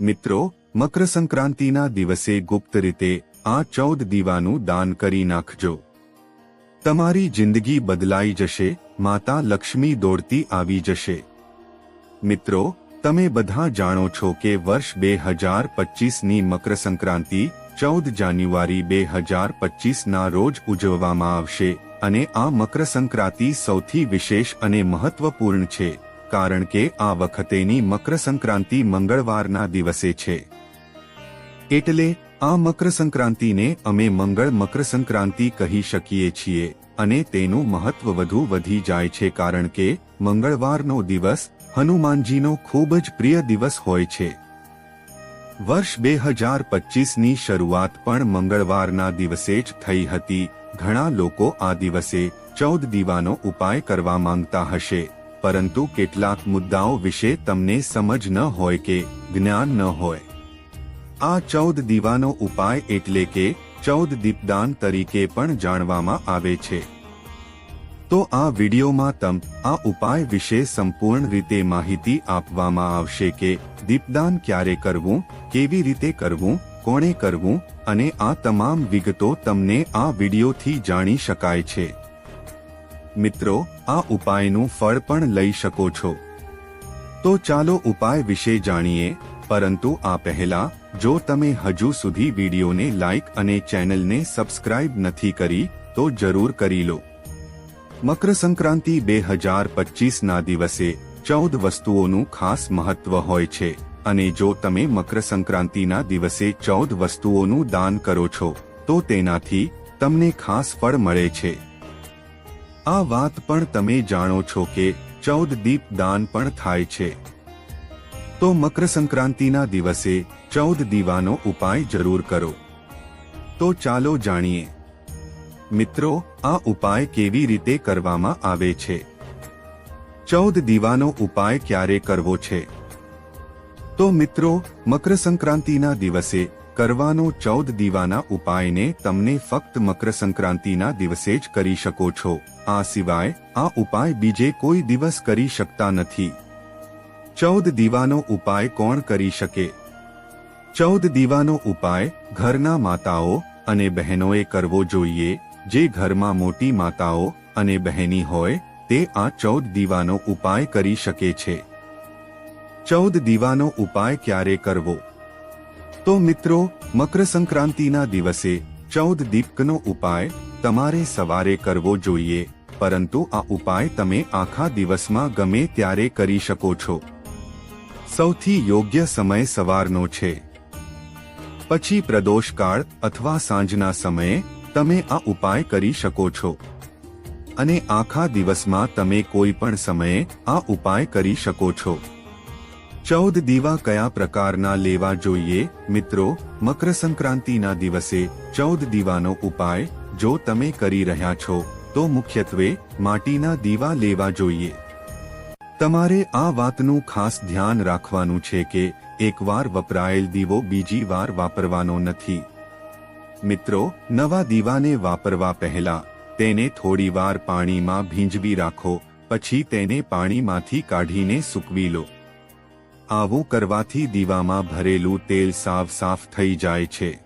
મિત્રો મકર સંક્રાંતિના દિવસે ગુપ્ત રીતે આ ચૌદ દીવાનું દાન કરી નાખજો. તમારી જિંદગી બદલાઈ જશે, માતા લક્ષ્મી દોડતી આવી જશે. મિત્રો, તમે બધા જાણો છો કે વર્ષ બે હજાર પચીસની મકર સંક્રાંતિ ચૌદ જાન્યુઆરી બે હજાર પચીસના રોજ ઉજવવામાં આવશે અને આ મકર સંક્રાંતિ સૌથી વિશેષ અને મહત્વપૂર્ણ છે. કારણ કે આ વખતેની મકર સંક્રાંતિ મંગળવારના દિવસે છે. એટલે, આ મકર સંક્રાંતિને અમે મંગળ મકર સંક્રાંતિ કહી શકીએ છીએ, અને તેનું મહત્વ વધુ વધી જાય છે કારણ કે, મંગળવારનો દિવસ હનુમાનજીનો ખૂબ જ પ્રિય દિવસ હોય છે. વર્ષ બે હજાર પચીસની શરૂઆત પણ મંગળવારના દિવસે જ થઈ હતી. ઘણા લોકો આ દિવસે ચૌદ દીવાનો ઉપાય કરવા માંગતા હશે. પરંતુ કેટલાક મુદ્દાઓ વિશે તમને સમજ ન હોય કે જ્ઞાન ન હોય. આ ચૌદ દીવાનો ઉપાય એટલે કે ચૌદ દીપદાન તરીકે પણ જાણવામાં આવે છે. તો આ વિડીયોમાં તમ આ ઉપાય વિશે સંપૂર્ણ રીતે માહિતી આપવામાં આવશે કે દીપદાન ક્યારે કરવું, કેવી રીતે કરવું, કોણે કરવું અને આ તમામ વિગતો તમને આ વિડીયોથી જાણી શકાય છે. મિત્રો આ ઉપાયનું ફળ પણ લઈ શકો છો. તો ચાલો ઉપાય વિશે જાણીએ, પરંતુ આ પહેલા, જો તમે હજુ સુધી વિડીયોને લાઇક અને ચેનલને સબસ્ક્રાઇબ નથી કરી, તો જરૂર કરી લો. મકર સંક્રાંતિ બે હજાર પચીસના દિવસે, ચૌદ વસ્તુઓનું ખાસ મહત્વ હોય છે, અને જો તમે મકર સંક્રાંતિના દિવસે ચૌદ વસ્તુઓનું દાન કરો છો, તો તેનાથી તમને ખાસ ફળ મળે છે. આ વાત પણ તમે જાણો છો કે ચૌદ દીપ દાન પણ થાય છે. તો મકર સંક્રાંતિના દિવસે ચૌદ દીવાનો ઉપાય જરૂર કરો. તો ચાલો જાણીએ. મિત્રો, આ ઉપાય કેવી રીતે કરવામાં આવે છે? ચૌદ દીવાનો ઉપાય ક્યારે કરવો છે? તો મિત્રો મકર સંક્રાંતિના દિવસે કરવાનો ચૌદ દીવાના ઉપાયને તમને ફક્ત મકર સંક્રાંતિના દિવસે જ કરી શકો છો. આ સિવાય, આ ઉપાય બીજે કોઈ દિવસ કરી શકતા નથી. ચૌદ દીવાનો ઉપાય કોણ કરી શકે? ચૌદ દીવાનો ઉપાય, ઘરના માતાઓ અને બહેનોએ કરવો જોઈએ. જે ઘરમાં મોટી માતાઓ અને બહેની હોય, તે આ ચૌદ દીવાનો ઉપાય કરી શકે છે. ચૌદ દીવાનો ઉપાય ક્યારે કરવો? તો મિત્રો, મકર સંક્રાંતિના દિવસે ચૌદ દીપકનો ઉપાય તમારે સવારે કરવો જોઈએ, પરંતુ આ ઉપાય તમે આખા દિવસમાં ગમે ત્યારે કરી શકો છો. સૌથી યોગ્ય સમય સવારનો છે. પછી પ્રદોષકાળ અથવા સાંજના સમયે તમે આ ઉપાય કરી શકો છો. અને આખા દિવસમાં તમે કોઈ પણ સમયે આ ઉપાય કરી શકો છો. ચૌદ દીવા કયા પ્રકારના લેવા જોઈએ? મિત્રો મકર સંક્રાંતિના દિવસે ચૌદ દીવાનો ઉપાય જો તમે કરી રહ્યા છો, તો મુખ્યત્વે માટીના દીવા લેવા જોઈએ. તમારે આ વાતનું ખાસ ધ્યાન રાખવાનું છે કે એકવાર વપરાયેલ દીવો બીજી વાર વાપરવાનો નથી. મિત્રો, નવા દીવાને વાપરવા પહેલા તેને થોડીવાર પાણીમાં ભીંજવી રાખો, પછી તેને પાણીમાંથી કાઢીને સૂકવી લો. આવું કરવાથી દીવામાં ભરેલું તેલ સાવ સાફ થઈ જાય છે.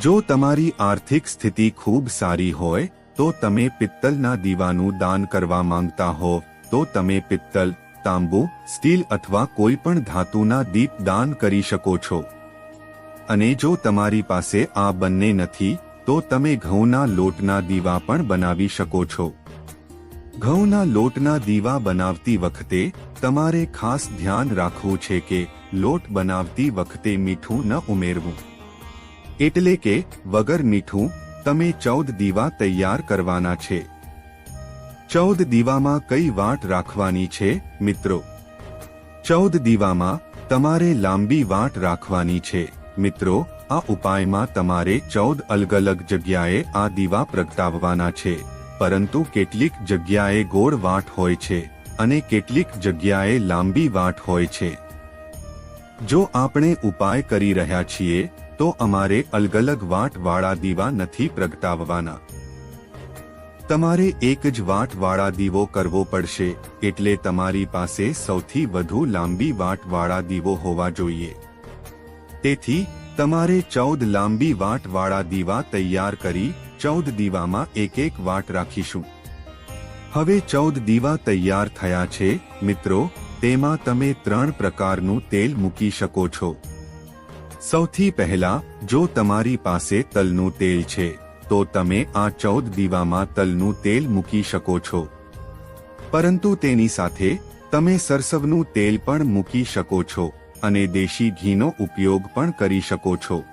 જો તમારી આર્થિક સ્થિતિ ખૂબ સારી હોય, તો તમે પિત્તલના દીવાનું દાન કરવા માંગતા હો, તો તમે પિત્તલ, તાંબુ, સ્ટીલ અથવા કોઈ પણ ધાતુના દીપ દાન કરી શકો છો. અને જો તમારી પાસે આ બંને નથી, તો તમે ઘઉંના લોટના દીવા પણ બનાવી શકો છો. ઘઉંના લોટના દીવા બનાવતી વખતે તમારે ખાસ ધ્યાન રાખવું છે કે લોટ બનાવતી વખતે મીઠું ન ઉમેરવું. એટલે કે, વગર મીઠું, તમે ચૌદ દીવા તૈયાર કરવાના છે. ચૌદ દીવામાં કઈ વાટ રાખવાની છે, મિત્રો? ચૌદ દીવામાં તમારે લાંબી વાટ રાખવાની છે, મિત્રો. આ ઉપાયમાં તમારે ચૌદ અલગ અલગ જગ્યાએ આ દીવા પ્રગટાવવાના છે, પરંતુ કેટલીક જગ્યાએ ગોળ વાટ હોય છે. અને કેટલીક જગ્યાએ લાંબી વાટ હોય છે. જો આપણે ઉપાય કરી રહ્યા છીએ, તો અમારે અલગ અલગ વાટવાળા દીવા નથી પ્રગટાવવાના. તમારે એક જ વાટવાળા દીવો કરવો પડશે, એટલે તમારી પાસે સૌથી વધુ લાંબી વાટવાળા દીવો હોવા જોઈએ. તેથી, તમારે ચૌદ લાંબી વાટવાળા દીવા તૈયાર કરી, ચૌદ દીવામાં એક એક વાટ રાખીશું. હવે ચૌદ દીવા તૈયાર થયા છે. મિત્રો, તેમાં તમે ત્રણ પ્રકારનું તેલ મૂકી શકો છો. સૌથી પહેલા, જો તમારી પાસે તલનું તેલ છે, તો તમે આ ચૌદ દીવામાં તલનું તેલ મૂકી શકો છો. પરંતુ તેની સાથે, તમે સરસવનું તેલ પણ મૂકી શકો છો અને દેશી ઘીનો ઉપયોગ પણ કરી શકો છો.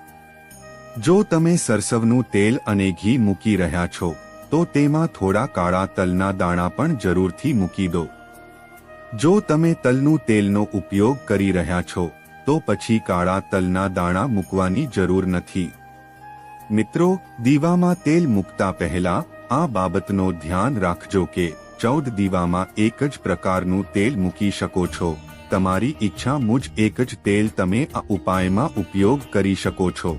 જો તમે સરસવનું તેલ અને ઘી મૂકી રહ્યા છો તો તેમાં થોડા કાળા તલના દાણા પણ જરૂરથી મૂકી દો. જો તમે તલનું તેલનો ઉપયોગ કરી રહ્યા છો, તો પછી કાળા તલના દાણા મૂકવાની જરૂર નથી. મિત્રો, દીવામાં તેલ મૂકતા પહેલા આ બાબતનો ધ્યાન રાખજો કે ચૌદ દીવામાં એક જ પ્રકારનું તેલ મૂકી શકો છો. તમારી ઈચ્છા મુજ એક જ તેલ તમે આ ઉપાયમાં ઉપયોગ કરી શકો છો.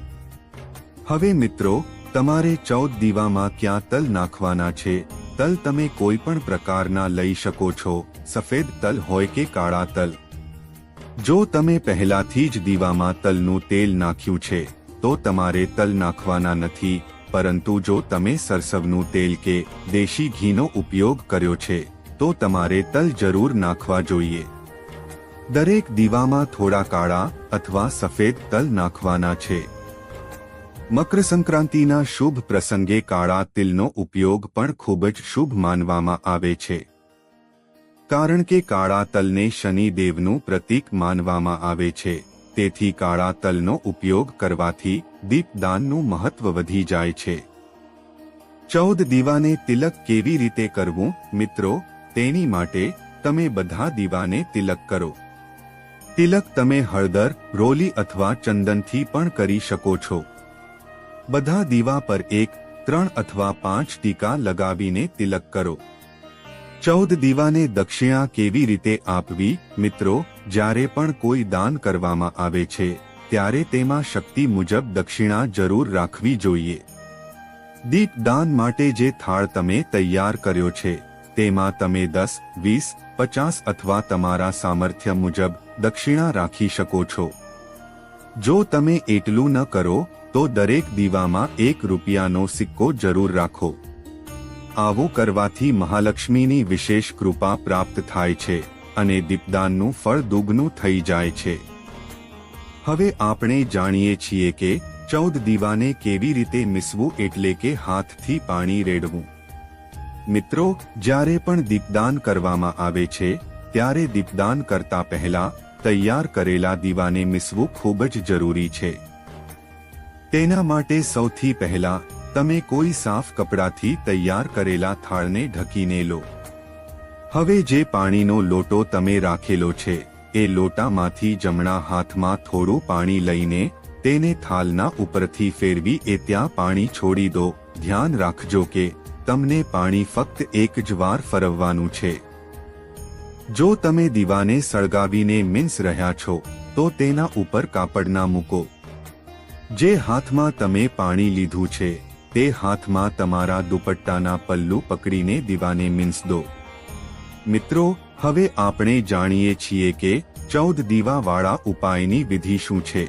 હવે મિત્રો તમારે ચૌદ દીવામાં ક્યાં તલ નાખવાના છે? તલ તમે કોઈ પણ પ્રકારના લઈ શકો છો. સફેદ તલ હોય કે કાળા તલ. જો તમે પહેલાથી જ દીવામાં તલનું તેલ નાખ્યું છે, તો તમારે તલ નાખવાના નથી, પરંતુ જો તમે સરસવનું તેલ કે દેશી ઘીનો ઉપયોગ કર્યો છે, તો તમારે તલ જરૂર નાખવા જોઈએ. દરેક દીવામાં થોડા કાળા અથવા સફેદ તલ નાખવાના છે. મકર સંક્રાંતિના શુભ પ્રસંગે કાળા તિલનો ઉપયોગ પણ ખૂબ જ શુભ માનવામાં આવે છે. કારણ કે કાળા તલને શનિદેવનું પ્રતીક માનવામાં આવે છે, તેથી કાળા તલનો ઉપયોગ કરવાથી દીપદાનનું મહત્વ વધી જાય છે. ચૌદ દીવાને તિલક કેવી રીતે કરવું, મિત્રો? તેની માટે તમે બધા દીવાને તિલક કરો. તિલક તમે હળદર, રોલી અથવા ચંદનથી પણ કરી શકો છો. બધા દીવા પર એક, ત્રણ અથવા પાંચ ટીકા લગાવીને તિલક કરો. ચૌદ દીવાને દક્ષિણા કેવી રીતે આપવી? મિત્રો, જ્યારે પણ કોઈ દાન કરવામાં આવે છે, ત્યારે તેમાં શક્તિ મુજબ દક્ષિણા જરૂર રાખવી જોઈએ. દીપ દાન માટે જે થાળ તમે તૈયાર કર્યો છે, તેમાં તમે દસ, વીસ, પચાસ અથવા તમારા સામર્થ્ય મુજબ દક્ષિણા રાખી શકો છો. જો તમે એટલું ન કરો તો દરેક દીવામાં એક રૂપિયાનો સિક્કો જરૂર રાખો. આવું કરવાથી મહાલક્ષ્મીની વિશેષ કૃપા પ્રાપ્ત થાય છે અને દીપદાનનું ફળ દુગનું થઈ જાય છે. હવે આપણે જાણીએ છીએ કે ચૌદ દીવાને કેવી રીતે મિસવું એટલે કે હાથથી પાણી રેડવું. મિત્રો, જ્યારે પણ દીપદાન કરવામાં આવે છે, ત્યારે દીપદાન કરતા પહેલા તૈયાર કરેલા દીવાને મિસવું ખૂબ જ જરૂરી છે. તેના માટે સૌથી પહેલા, તમે કોઈ સાફ કપડાથી તૈયાર કરેલા થાળને ઢકીને લો. હવે જે પાણીનો લોટો તમે રાખેલો છે, એ લોટામાંથી જમણા હાથમાં થોડું પાણી લઈને, તેને થાલના ઉપરથી ફેરવી એ ત્યાં પાણી છોડી દો. ધ્યાન રાખજો કે, તમને પાણી ફક્ત એક જ વાર ફરવવાનું છે. જો તમે દીવાને સળગાવીને મિન્સ રહ્યા છો, તો તેના ઉપર કાપડ ના મૂકો. જે હાથમાં તમે પાણી લીધું છે, તે હાથમાં તમારા દુપટ્ટાના પલ્લુ પકડીને દીવાને મીન્સ દો. મિત્રો, હવે આપણે જાણીએ છીએ કે ચૌદ દીવાવાળા ઉપાયની વિધિ શું છે.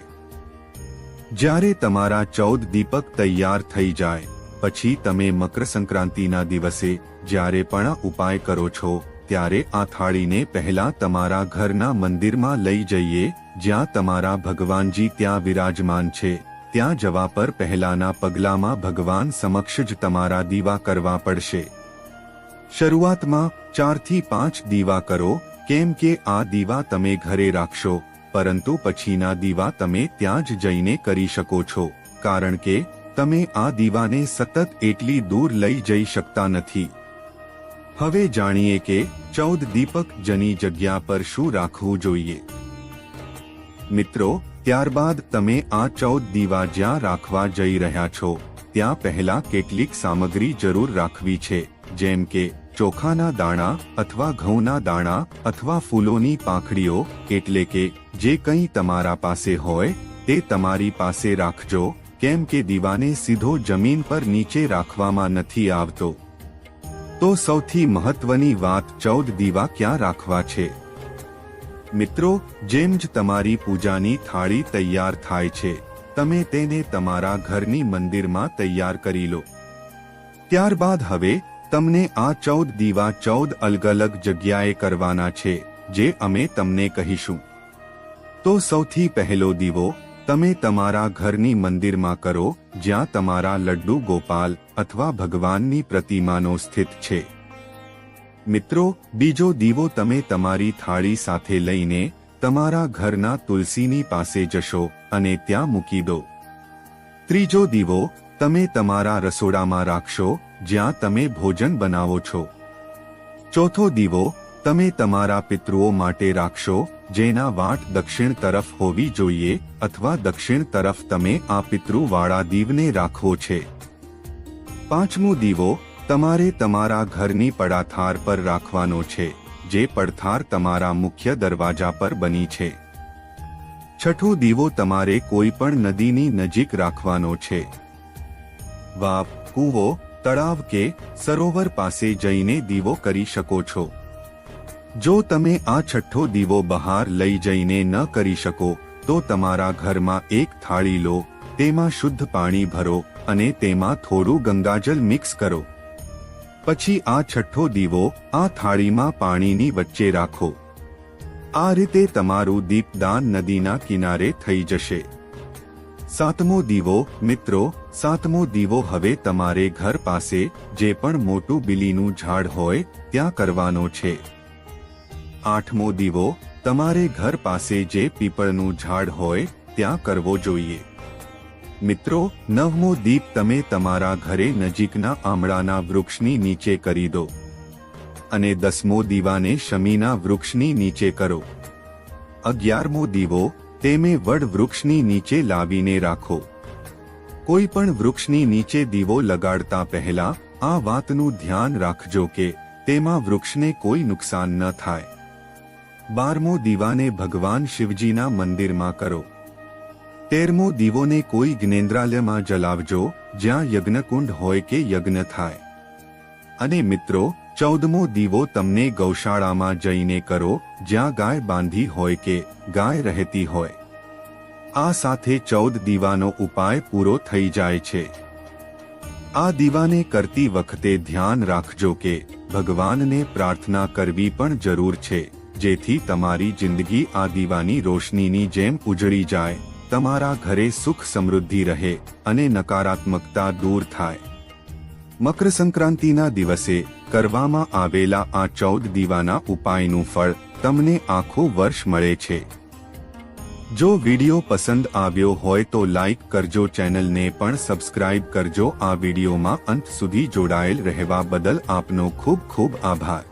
જ્યારે તમારા ચૌદ દીપક તૈયાર થઈ જાય, પછી તમે મકર સંક્રાંતિના દિવસે જ્યારે પણ ઉપાય કરો છો, ત્યારે આ થાળીને પહેલા તમારા ઘરના મંદિરમાં લઈ જઈએ, જ્યાં તમારા ભગવાનજી ત્યાં વિરાજમાન છે. ત્યાં જવા પર પહેલાના પગલામાં ભગવાન સમક્ષ જ તમારા દીવા કરવા પડશે. શરૂઆતમાં ચારથી પાંચ દીવા કરો, કેમ કે આ દીવા તમે ઘરે રાખશો, પરંતુ પછીના દીવા તમે ત્યાં જ જઈને કરી શકો છો, કારણ કે તમે આ દીવાને સતત એટલી દૂર લઈ જઈ શકતા નથી. હવે જાણીએ કે ચૌદ દીપક જની જગ્યા પર શું રાખવું જોઈએ. મિત્રો ત્યારબાદ તમે આ ચૌદ દીવા જ્યાં રાખવા જઈ રહ્યા છો, ત્યાં પહેલા કેટલીક સામગ્રી જરૂર રાખવી છે, જેમ કે ચોખાના દાણા અથવા ઘઉંના દાણા અથવા ફૂલોની પાંખડીઓ, એટલે કે જે કંઈ તમારા પાસે હોય, તે તમારી પાસે રાખજો, કેમ કે દીવાને સીધો જમીન પર નીચે રાખવામાં નથી આવતો. તો સૌથી મહત્વની વાત ચૌદ દીવા ક્યાં રાખવા છે? મિત્રો, જેમ જ તમારી પૂજાની થાળી તૈયાર થાય છે, તમે તેને તમારા ઘરની મંદિરમાં તૈયાર કરી લો. ત્યારબાદ હવે, તમને આ ચૌદ દીવા ચૌદ અલગ અલગ જગ્યાએ કરવાના છે, જે અમે તમને કહીશું. તો સૌથી પહેલો દીવો, તમે તમારા ઘરની મંદિરમાં કરો, જ્યાં તમારા લડ્ડુ ગોપાલ અથવા ભગવાનની પ્રતિમાનો સ્થિત છે. મિત્રો, બીજો દીવો તમે તમારી થાળી સાથે લઈને તમારા ઘરના તુલસીની પાસે જશો અને ત્યાં મૂકી દો. ત્રીજો દીવો, તમે તમારા રસોડામાં રાખશો, જ્યાં તમે ભોજન બનાવો છો. ચોથો દીવો, તમે તમારા પિતૃઓ માટે રાખશો, જેના વાટ દક્ષિણ તરફ હોવી જોઈએ અથવા દક્ષિણ તરફ તમે આ પિતૃવાળા દીવને રાખવો છે. પાંચમો દીવો તમારે તમારા ઘરની પડાથાર પર રાખવાનો છે, જે પડથાર તમારા મુખ્ય દરવાજા પર બની છે. છઠ્ઠો દીવો તમારે કોઈ પણ નદીની નજીક રાખવાનો છે. વાવ, કૂવો, તળાવ કે સરોવર પાસે જઈને દીવો કરી શકો છો. જો તમે આ છઠ્ઠો દીવો બહાર લઈ જઈને ન કરી શકો, તો તમારા ઘરમાં એક થાળી લો, તેમાં શુદ્ધ પાણી ભરો અને તેમાં થોડું ગંગાજલ મિક્સ કરો. પછી આ છઠ્ઠો દીવો આ થાળીમાં પાણીની વચ્ચે રાખો. આ રીતે તમારું દીપદાન નદીના કિનારે થઈ જશે. સાતમો દીવો, મિત્રો, સાતમો દીવો હવે તમારે ઘર પાસે જે પણ મોટું બિલીનું ઝાડ હોય ત્યાં કરવાનો છે. આઠમો દીવો, તમારે ઘર પાસે જે પીપળનું ઝાડ હોય ત્યાં કરવો જોઈએ. મિત્રો, નવમો દીપ તમે તમારા ઘરે નજીકના આમળાના વૃક્ષની નીચે કરી દો. અને દસમો દીવાને શમીના વૃક્ષની નીચે કરો. અગિયારમો દીવો, તેમે વડ વૃક્ષની નીચે લાવીને રાખો. કોઈ પણ વૃક્ષની નીચે દીવો લગાડતા પહેલા આ વાતનું ધ્યાન રાખજો કે તેમાં વૃક્ષને કોઈ નુકસાન ન થાય. બારમો દીવાને ભગવાન શિવજીના મંદિરમાં કરો. તેરમો દીવોને કોઈ જ્ઞેન્દ્રાલયમાં જલાવજો, જ્યાં યજ્ઞકુંડ હોય કે યજ્ઞ થાય. અને મિત્રો, ચૌદમો દીવો તમને ગૌશાળામાં જઈને કરો, જ્યાં ગાય બાંધી હોય કે ગાય રહેતી હોય. આ સાથે ચૌદ દીવાનો ઉપાય પૂરો થઈ જાય છે. આ દીવાને કરતી વખતે ધ્યાન રાખજો કે ભગવાનને પ્રાર્થના કરવી પણ જરૂર છે, જેથી તમારી જિંદગી આ દીવાની રોશનીની જેમ ઉજળી જાય. તમારા ઘરે સુખ સમૃદ્ધિ રહે અને નકારાત્મકતા દૂર થાય. મકર સંક્રાંતિના દિવસે કરવામાં આવેલા આ ચૌદ દીવાના ઉપાયનું ફળ તમને આખું વર્ષ મળે છે. જો વિડિયો પસંદ આવ્યો હોય તો લાઈક કરજો, ચેનલને પણ સબસ્ક્રાઇબ કરજો. આ વિડિયોમાં અંત સુધી જોડાયેલ રહેવા બદલ આપનો ખૂબ ખૂબ આભાર.